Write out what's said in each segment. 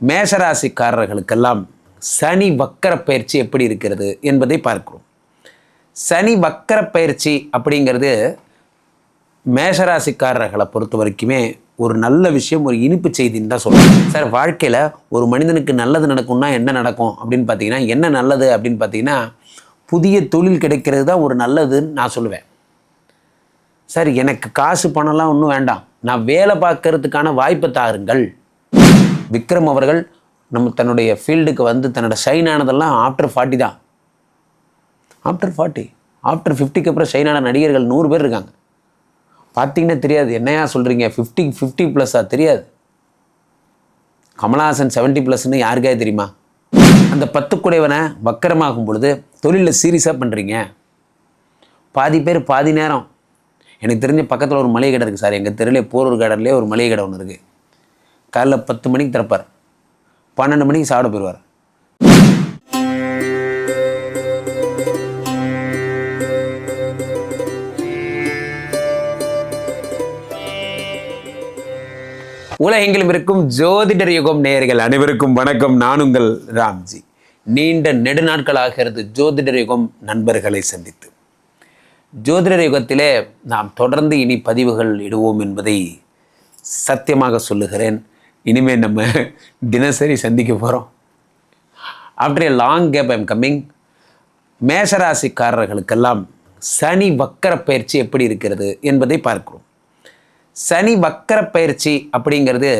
மேஷராசிக்காரர்களுக்கெல்லாம் சனி வக்கர பயிற்சி எப்படி இருக்கிறது என்பதை பார்க்கிறோம். சனி வக்கர பயிற்சி அப்படிங்கிறது மேஷராசிக்காரர்களை பொறுத்த வரைக்குமே ஒரு நல்ல விஷயம் ஒரு இனிப்பு செய்தின்னு தான் சொல்லுவேன் சார் வாழ்க்கையில் ஒரு மனிதனுக்கு நல்லது நடக்கும்னா என்ன நடக்கும் அப்படின்னு பார்த்தீங்கன்னா என்ன நல்லது அப்படின்னு பார்த்தீங்கன்னா புதிய தொழில் கிடைக்கிறது தான் ஒரு நல்லதுன்னு நான் சொல்லுவேன். சார் எனக்கு காசு பணம்லாம் ஒன்றும் வேண்டாம். நான் வேலை பார்க்கறதுக்கான வாய்ப்பை தாருங்கள். விக்ரம் அவர்கள் நம்ம தன்னுடைய ஃபீல்டுக்கு வந்து தன்னோட ஷைன் ஆனதெல்லாம் ஆஃப்டர் ஃபார்ட்டி தான். ஆஃப்டர் ஃபார்ட்டி ஆஃப்டர் ஃபிஃப்டிக்கு அப்புறம் ஷைன் ஆன நடிகர்கள் நூறு பேர் இருக்காங்க. பார்த்தீங்கன்னா தெரியாது. என்னையா சொல்கிறீங்க ஃபிஃப்டி ஃபிஃப்டி ப்ளஸ்ஸா தெரியாது. கமலஹாசன் செவன்ட்டி ப்ளஸ்ன்னு யாருக்கே தெரியுமா? அந்த பத்து குடைவனை வக்கரமாகும் பொழுது தொழிலில் சீரியஸாக பண்ணுறீங்க பாதி பேர் பாதி நேரம். எனக்கு தெரிஞ்ச பக்கத்தில் ஒரு மளிகை கடை இருக்குது சார். எங்கள் தெருவிலே போரூர் கடல்லே ஒரு மளிகை கடை ஒன்று இருக்குது காலைல பத்து மணிக்கு திறப்பார். பன்னெண்டு மணிக்கு சாப்பிட போயிடுவார். உலகெங்கிலும் இருக்கும் ஜோதிடர் யுகம் நேயர்கள் அனைவருக்கும் வணக்கம். நான் உங்கள் ராம்ஜி. நீண்ட நெடுநாட்கள் ஆகிறது ஜோதிடர் யுகம் நண்பர்களை சந்தித்து. ஜோதிடர் யுகத்திலே நாம் தொடர்ந்து இனி பதிவுகள் இடுவோம் என்பதை சத்தியமாக சொல்லுகிறேன். இனிமேல் நம்ம தினசரி சந்திக்க போகிறோம் after a long gap I'm coming மேஷராசிக்காரர்களுக்கெல்லாம் சனி வக்கர பயிற்சி எப்படி இருக்கிறது என்பதை பார்க்கிறோம். சனி வக்கர பயிற்சி அப்படிங்கிறது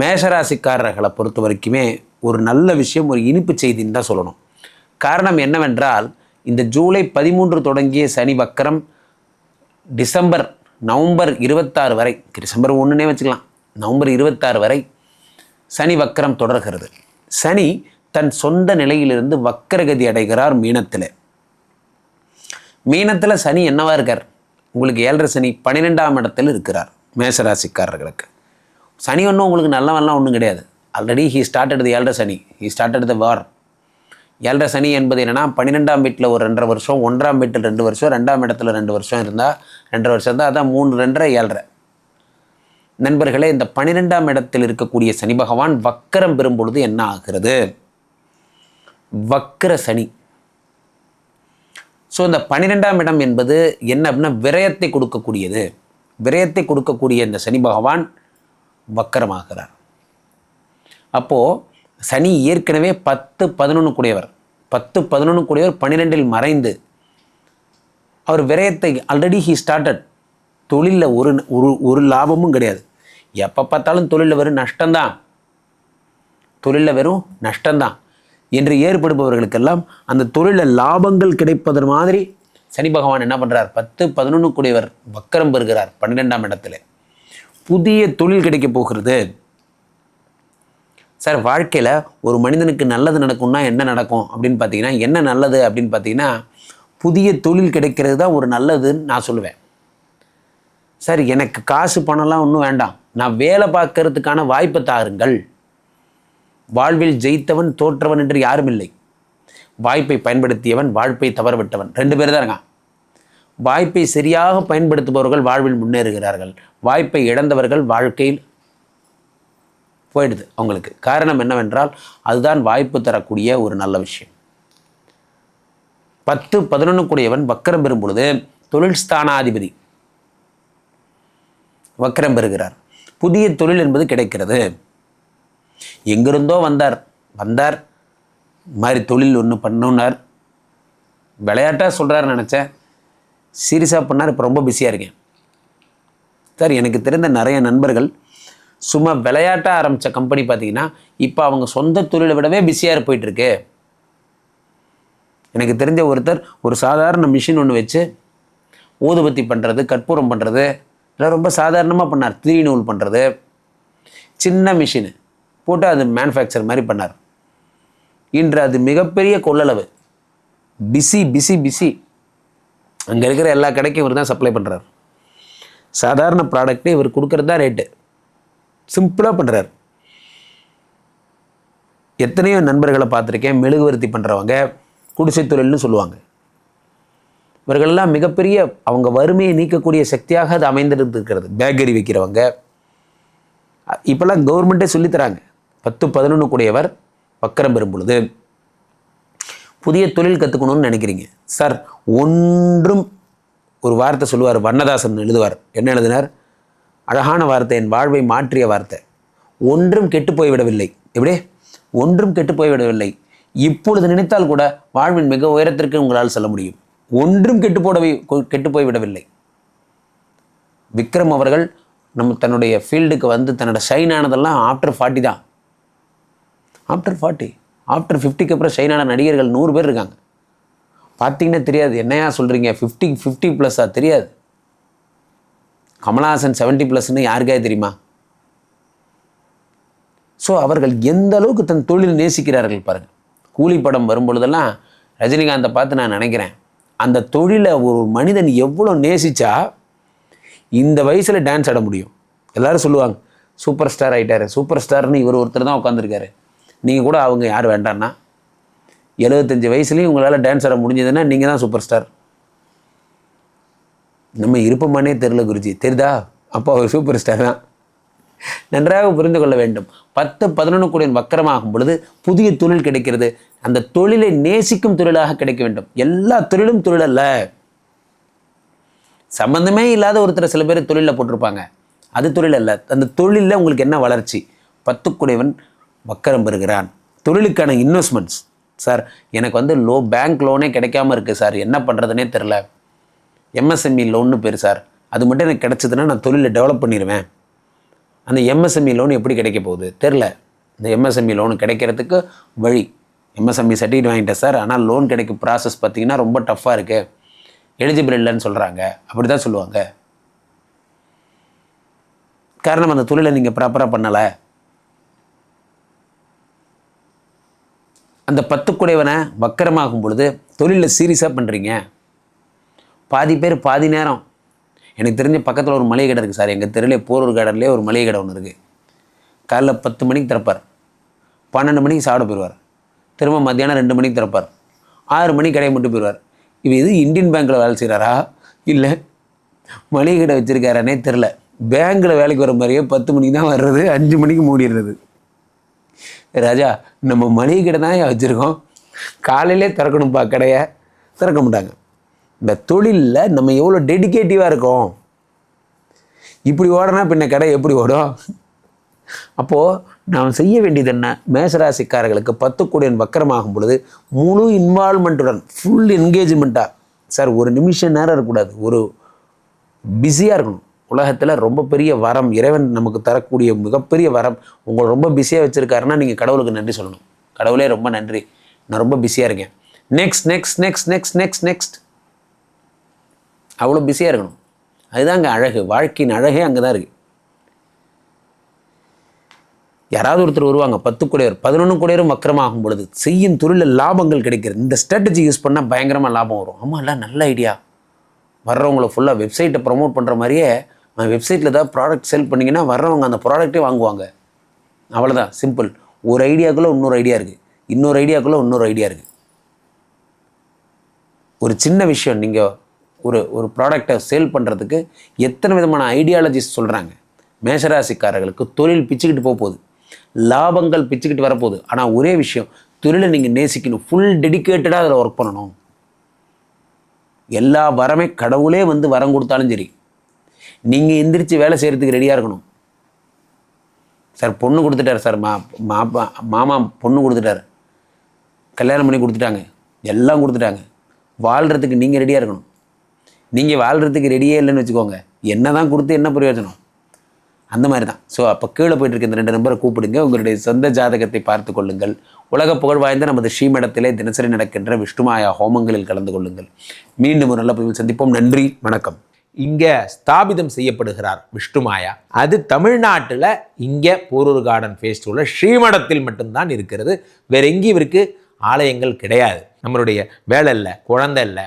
மேஷராசிக்காரர்களை பொறுத்த வரைக்குமே ஒரு நல்ல விஷயம் ஒரு இனிப்பு செய்தின்னு தான் சொல்லணும். காரணம் என்னவென்றால் இந்த ஜூலை பதிமூன்று தொடங்கிய சனி வக்கரம் டிசம்பர் நவம்பர் இருபத்தாறு வரை டிசம்பர் ஒன்றுனே வச்சுக்கலாம். நவம்பர் இருபத்தாறு வரை சனி வக்கரம் தொடர்கிறது. சனி தன் சொந்த நிலையிலிருந்து வக்கரகதி அடைகிறார் மீனத்தில். மீனத்தில் சனி என்னவா இருக்கார்? உங்களுக்கு ஏழரை சனி பன்னிரெண்டாம் இடத்தில் இருக்கிறார் மேசராசிக்காரர்களுக்கு. சனி ஒன்றும் உங்களுக்கு நல்லவெல்லாம் ஒன்றும் கிடையாது. ஆல்ரெடி ஹீ ஸ்டார்டட் தி ஏழரை சனி. ஹீ ஸ்டார்டட் த வார் ஏழரை சனி என்பது என்னென்னா பன்னிரெண்டாம் வீட்டில் ஒரு ரெண்டரை வருஷம் ஒன்றாம் வீட்டில் ரெண்டு வருஷம் ரெண்டாம் இடத்துல ரெண்டு வருஷம் இருந்தால் ரெண்டரை வருஷம் இருந்தால் அதான் மூணு ரெண்டரை ஏழரை. நண்பர்களே இந்த பன்னிரெண்டாம் இடத்தில் இருக்கக்கூடிய சனி பகவான் வக்கரம் பெறும் பொழுது என்ன ஆகிறது? வக்கர சனி. ஸோ இந்த பன்னிரெண்டாம் இடம் என்பது என்ன அப்படின்னா விரயத்தை கொடுக்கக்கூடியது. விரயத்தை கொடுக்கக்கூடிய இந்த சனி பகவான் வக்கரமாகிறார். அப்போது சனி ஏற்கனவே பத்து பதினொன்று கூடியவர். பத்து பதினொன்று கூடியவர் பன்னிரெண்டில் மறைந்து அவர் விரயத்தை ஆல்ரெடி ஹி ஸ்டார்டட் தொழிலில் ஒரு ஒரு ஒரு லாபமும் கிடையாது. எப்போ பார்த்தாலும் தொழிலில் வெறும் நஷ்டம்தான். தொழிலில் வெறும் நஷ்டம்தான். என்று ஏற்படுபவர்களுக்கெல்லாம் அந்த தொழிலில் லாபங்கள் கிடைப்பதன் மாதிரி சனி பகவான் என்ன பண்ணுறார் பத்து பதினொன்று கூடியவர் வக்கரம் பெறுகிறார் பன்னிரெண்டாம் இடத்துல. புதிய தொழில் கிடைக்க போகிறது. சார் வாழ்க்கையில் ஒரு மனிதனுக்கு நல்லது நடக்கும்னா என்ன நடக்கும் அப்படின்னு பார்த்தீங்கன்னா என்ன நல்லது அப்படின்னு பார்த்தீங்கன்னா புதிய தொழில் கிடைக்கிறது தான் ஒரு நல்லதுன்னு நான் சொல்லுவேன். சார் எனக்கு காசு பணம்லாம் ஒன்றும் வேண்டாம். நான் வேலை பார்க்கறதுக்கான வாய்ப்பை தாருங்கள். வாழ்வில் ஜெயித்தவன் தோற்றவன் என்று யாரும் இல்லை. வாய்ப்பை பயன்படுத்தியவன் வாழ்ப்பை தவறவிட்டவன். ரெண்டு பேர் தான் இருக்கான் வாய்ப்பை சரியாக பயன்படுத்துபவர்கள் வாழ்வில் முன்னேறுகிறார்கள். வாய்ப்பை இழந்தவர்கள் வாழ்க்கையில் போயிடுது அவங்களுக்கு. காரணம் என்னவென்றால் அதுதான் வாய்ப்பு தரக்கூடிய ஒரு நல்ல விஷயம். பத்து பதினொன்றுக்குடையவன் வக்கரம் பெறும் பொழுது தொழில் ஸ்தானாதிபதி வக்கரம் பெறுகிறார். புதிய தொழில் என்பது கிடைக்கிறது. எங்கிருந்தோ வந்தார். வந்தார். மாதிரி தொழில் ஒன்று பண்ணுனார். விளையாட்டாக சொல்கிறாரு நினச்சேன். சீரியஸாக பண்ணார். இப்போ ரொம்ப பிஸியாக இருக்கேன். சார் எனக்கு தெரிந்த நிறைய நண்பர்கள் சும்மா விளையாட்டாக ஆரம்பித்த கம்பெனி பார்த்தீங்கன்னா இப்போ அவங்க சொந்த தொழிலை விடவே பிஸியாக போயிட்டுருக்கு. எனக்கு தெரிஞ்ச ஒருத்தர் ஒரு சாதாரண மிஷின் ஒன்று வச்சு ஊதுபத்தி பண்ணுறது கற்பூரம் பண்ணுறது இதெல்லாம் ரொம்ப சாதாரணமாக பண்ணார். திரி நூல் பண்ணுறது சின்ன மிஷினு போட்டு அது மேனுஃபேக்சர் மாதிரி பண்ணார். இன்று அது மிகப்பெரிய கொள்ளளவு. பிஸி பிஸி பிஸி அங்கே இருக்கிற எல்லா கடைக்கும் இவர் தான் சப்ளை பண்ணுறார் சாதாரண ப்ராடக்ட்டு இவர் கொடுக்குறது தான் ரேட்டு சிம்பிளாக பண்ணுறார் எத்தனையோ நண்பர்களை பார்த்துருக்கேன் மெழுகுவர்த்தி பண்ணுறவங்க குடிசை தொழில்னு சொல்லுவாங்க. இவர்களெல்லாம் மிகப்பெரிய அவங்க வறுமையை நீக்கக்கூடிய சக்தியாக அது அமைந்திருந்திருக்கிறது. பேக்கரி வைக்கிறவங்க. இப்போல்லாம் கவர்மெண்ட்டே சொல்லித்தராங்க. பத்து பதினொன்று கூடியவர் வக்கரம் பெறும் பொழுது புதிய தொழில் கற்றுக்கணும்னு நினைக்கிறீங்க. சார் ஒன்றும் ஒரு வார்த்தை சொல்லுவார். வண்ணதாசன் எழுதுவார். என்ன எழுதினார்? அழகான வார்த்தை என் வாழ்வை மாற்றிய வார்த்தை. ஒன்றும் கெட்டு போய்விடவில்லை. எப்படி? ஒன்றும் கெட்டு போய்விடவில்லை. இப்பொழுது நினைத்தால் கூட வாழ்வின் மிக உயரத்திற்கு உங்களால் செல்ல முடியும். ஒன்றும் கெட்டு போடவே கெட்டு போய்விடவில்லை. விக்ரம் அவர்கள் நம்ம தன்னுடைய ஃபீல்டுக்கு வந்து தன்னோட ஷைன் ஆனதெல்லாம் ஆஃப்டர் ஃபார்ட்டி தான். ஆஃப்டர் ஃபார்ட்டி ஆஃப்டர் ஃபிஃப்டிக்கு அப்புறம் ஷைன் ஆன நடிகர்கள் நூறு பேர் இருக்காங்க. பார்த்தீங்கன்னா தெரியாது. என்னையா சொல்கிறீங்க ஃபிஃப்டி ஃபிஃப்டி ப்ளஸ்ஸா தெரியாது. கமலஹாசன் செவன்ட்டி ப்ளஸ்ன்னு யாருக்கே தெரியுமா? ஸோ அவர்கள் எந்த அளவுக்கு தன் தொழில் நேசிக்கிறார்கள் பாருங்கள் கூலி படம் வரும்பொழுதெல்லாம் ரஜினிகாந்தை பார்த்து நான் நினைக்கிறேன். அந்த தொழிலை ஒரு மனிதன் எவ்வளோ நேசித்தா இந்த வயசில் டான்ஸ் ஆட முடியும். எல்லோரும் சொல்லுவாங்க சூப்பர் ஸ்டார் ஆகிட்டார் சூப்பர் ஸ்டார்னு இவர் ஒருத்தர் தான் உட்காந்துருக்காரு நீங்கள் கூட அவங்க யார் வேண்டான்னா எழுபத்தஞ்சி வயசுலேயும் உங்களால் டான்ஸ் ஆட முடிஞ்சதுன்னா நீங்கள் தான் சூப்பர் ஸ்டார் நம்ம இருப்போமானே தெரில குருஜி. தெரிதா அப்போ அவர் சூப்பர் ஸ்டார் தான். நன்றாக புரிந்து கொள்ள வேண்டும். பத்து பதினொன்று கோடி வக்கரமாகும் பொழுது புதிய தொழில் கிடைக்கிறது. அந்த தொழிலை நேசிக்கும் தொழிலாக கிடைக்க வேண்டும். எல்லா தொழிலும் தொழில் அல்ல. சம்பந்தமே இல்லாத ஒருத்தர் சில பேர் தொழிலில் போட்டிருப்பாங்க. அது தொழில் அல்ல. அந்த தொழிலில் உங்களுக்கு என்ன வளர்ச்சி? பத்துக்குடையவன் வக்கரம் பெறுகிறான். தொழிலுக்கான இன்வெஸ்ட்மெண்ட்ஸ் சார் எனக்கு வந்து லோ பேங்க் லோனே கிடைக்காம இருக்குது சார் என்ன பண்ணுறதுனே தெரில எம்எஸ்எம்இ லோன்னு பேர் சார் அது மட்டும் எனக்கு கிடச்சதுன்னா நான் தொழிலை டெவலப் பண்ணிடுவேன் அந்த எம்எஸ்எம்இ லோன் எப்படி கிடைக்க போகுது? தெரில இந்த எம்எஸ்எம்இ லோன் கிடைக்கிறதுக்கு வழி. எம்எஸ்எம்இ சர்டிஃபிகேட் வாங்கிட்டேன் சார். ஆனால் லோன் கிடைக்கும் ப்ராசஸ் பார்த்தீங்கன்னா ரொம்ப டஃப்பாக இருக்குது எலிஜிபிள் இல்லைன்னு சொல்கிறாங்க அப்படி தான் சொல்லுவாங்க. காரணம் அந்த தொழிலை நீங்கள் ப்ராப்பராக பண்ணலை. அந்த பத்துக்குடையவனை வக்கரமாகும் பொழுது தொழிலில் சீரியஸாக பண்ணுறீங்க பாதி பேர் பாதி நேரம் எனக்கு தெரிஞ்ச பக்கத்தில் ஒரு மளிகை கடை இருக்குது சார். எங்கள் தெருவிலே போரூர் கார்டன்லேயே ஒரு மளிகை கடை ஒன்று இருக்குது காலைல பத்து மணிக்கு திறப்பார். பன்னெண்டு மணிக்கு சாப்பிட போயிடுவார் திரும்ப மத்தியானம் ரெண்டு மணிக்கு திறப்பார். ஆறு மணிக்கு கடையை மட்டும் போயிடுவார் இவ இது இந்தியன் பேங்க்கில் வேலை செய்கிறாரா இல்லை. மளிகை கடை வச்சுருக்காரானே தெரில பேங்க்கில் வேலைக்கு வர மாதிரியே பத்து மணிக்கு தான் வர்றது அஞ்சு மணிக்கு மூடிடுறது. ராஜா நம்ம மளிகை கடை தான் வச்சுருக்கோம். காலையிலே திறக்கணும்ப்பா கடையை. திறக்க மாட்டாங்க. இந்த தொழிலில் நம்ம எவ்வளோ டெடிக்கேட்டிவாக இருக்கோம்? இப்படி ஓடனா பின்ன கடை எப்படி ஓடும்? அப்போது நாம் செய்ய வேண்டியது என்ன? மேசராசிக்காரர்களுக்கு பத்து கோடியன் வக்கரமாகும் பொழுது முழு இன்வால்மெண்ட்டுடன் ஃபுல் என்கேஜ்மெண்ட்டாக சார் ஒரு நிமிஷம் நேரம் இருக்கக்கூடாது. ஒரு பிஸியாக இருக்கணும். உலகத்தில் ரொம்ப பெரிய வரம் இறைவன் நமக்கு தரக்கூடிய மிகப்பெரிய வரம் உங்களை ரொம்ப பிஸியாக வச்சுருக்காருன்னா நீங்கள் கடவுளுக்கு நன்றி சொல்லணும். கடவுளே ரொம்ப நன்றி. நான் ரொம்ப பிஸியாக இருக்கேன். Next next next next next next அவ்வளோ பிஸியாக இருக்கணும். அதுதான் அங்கே அழகு. வாழ்க்கையின் அழகே அங்கே தான் இருக்குது யாராவது ஒருத்தர் வருவாங்க பத்து குடையர் பதினொன்று குடையரும் வக்கரமாகும் பொழுது செய்யும் தொழிலில் லாபங்கள் கிடைக்கிறது. இந்த ஸ்ட்ராட்டஜி யூஸ் பண்ணால் பயங்கரமாக லாபம் வரும். ஆமாம் இல்லை நல்ல ஐடியா வர்றவங்கள ஃபுல்லாக வெப்சைட்டை ப்ரமோட் பண்ணுற மாதிரியே வெப்சைட்டில் ஏதாவது ப்ராடக்ட் செல் பண்ணிங்கன்னா வர்றவங்க அந்த ப்ராடக்ட்டே வாங்குவாங்க. அவ்வளோதான் சிம்பிள் ஒரு ஐடியாக்குள்ளே இன்னொரு ஐடியா இருக்குது இன்னொரு ஐடியாக்குள்ளே இன்னொரு ஐடியா இருக்குது ஒரு சின்ன விஷயம் நீங்கள் ஒரு ஒரு ப்ராடக்டை சேல் பண்ணுறதுக்கு எத்தனை விதமான ஐடியாலஜிஸ் சொல்கிறாங்க மேஷராசிக்காரர்களுக்கு தொழில் பிச்சுக்கிட்டு போக போகுது லாபங்கள் பிச்சுக்கிட்டு வரப்போகுது. ஆனால் ஒரே விஷயம் தொழிலை நீங்கள் நேசிக்கணும். ஃபுல் டெடிக்கேட்டடாக அதில் ஒர்க் பண்ணணும். எல்லா வரமே கடவுளே வந்து வரம் கொடுத்தாலும் சரி. நீங்கள் எந்திரிச்சு வேலை செய்கிறதுக்கு ரெடியாக இருக்கணும். சார் பொண்ணு கொடுத்துட்டாரு சார் மா மாப்பா மாமா பொண்ணு கொடுத்துட்டாரு. கல்யாணம் பண்ணி கொடுத்துட்டாங்க. எல்லாம் கொடுத்துட்டாங்க. வாழ்கிறதுக்கு நீங்கள் ரெடியாக இருக்கணும். நீங்கள் வாழ்கிறதுக்கு ரெடியே இல்லைன்னு வச்சுக்கோங்க. என்ன தான் கொடுத்து என்ன பிரயோஜனம்? அந்த மாதிரி தான் ஸோ அப்போ கீழே போயிட்டு இருக்க இந்த ரெண்டு நம்பரை கூப்பிடுங்க. உங்களுடைய சொந்த ஜாதகத்தை பார்த்து கொள்ளுங்கள். உலக புகழ் வாய்ந்த நமது ஸ்ரீமடத்திலே தினசரி நடக்கின்ற விஷ்ணுமாயா ஹோமங்களில் கலந்து கொள்ளுங்கள். மீண்டும் ஒரு நல்ல பதிவில் சந்திப்போம். நன்றி வணக்கம். இங்கே ஸ்தாபிதம் செய்யப்படுகிறார் விஷ்ணுமாயா. அது தமிழ்நாட்டில் இங்கே போரூர் கார்டன் ஃபேஸ்டிவலில் ஸ்ரீமடத்தில் மட்டும்தான் இருக்கிறது. வேற எங்கேயும் இவருக்கு ஆலயங்கள் கிடையாது. நம்மளுடைய வேலை இல்லை குழந்தை இல்லை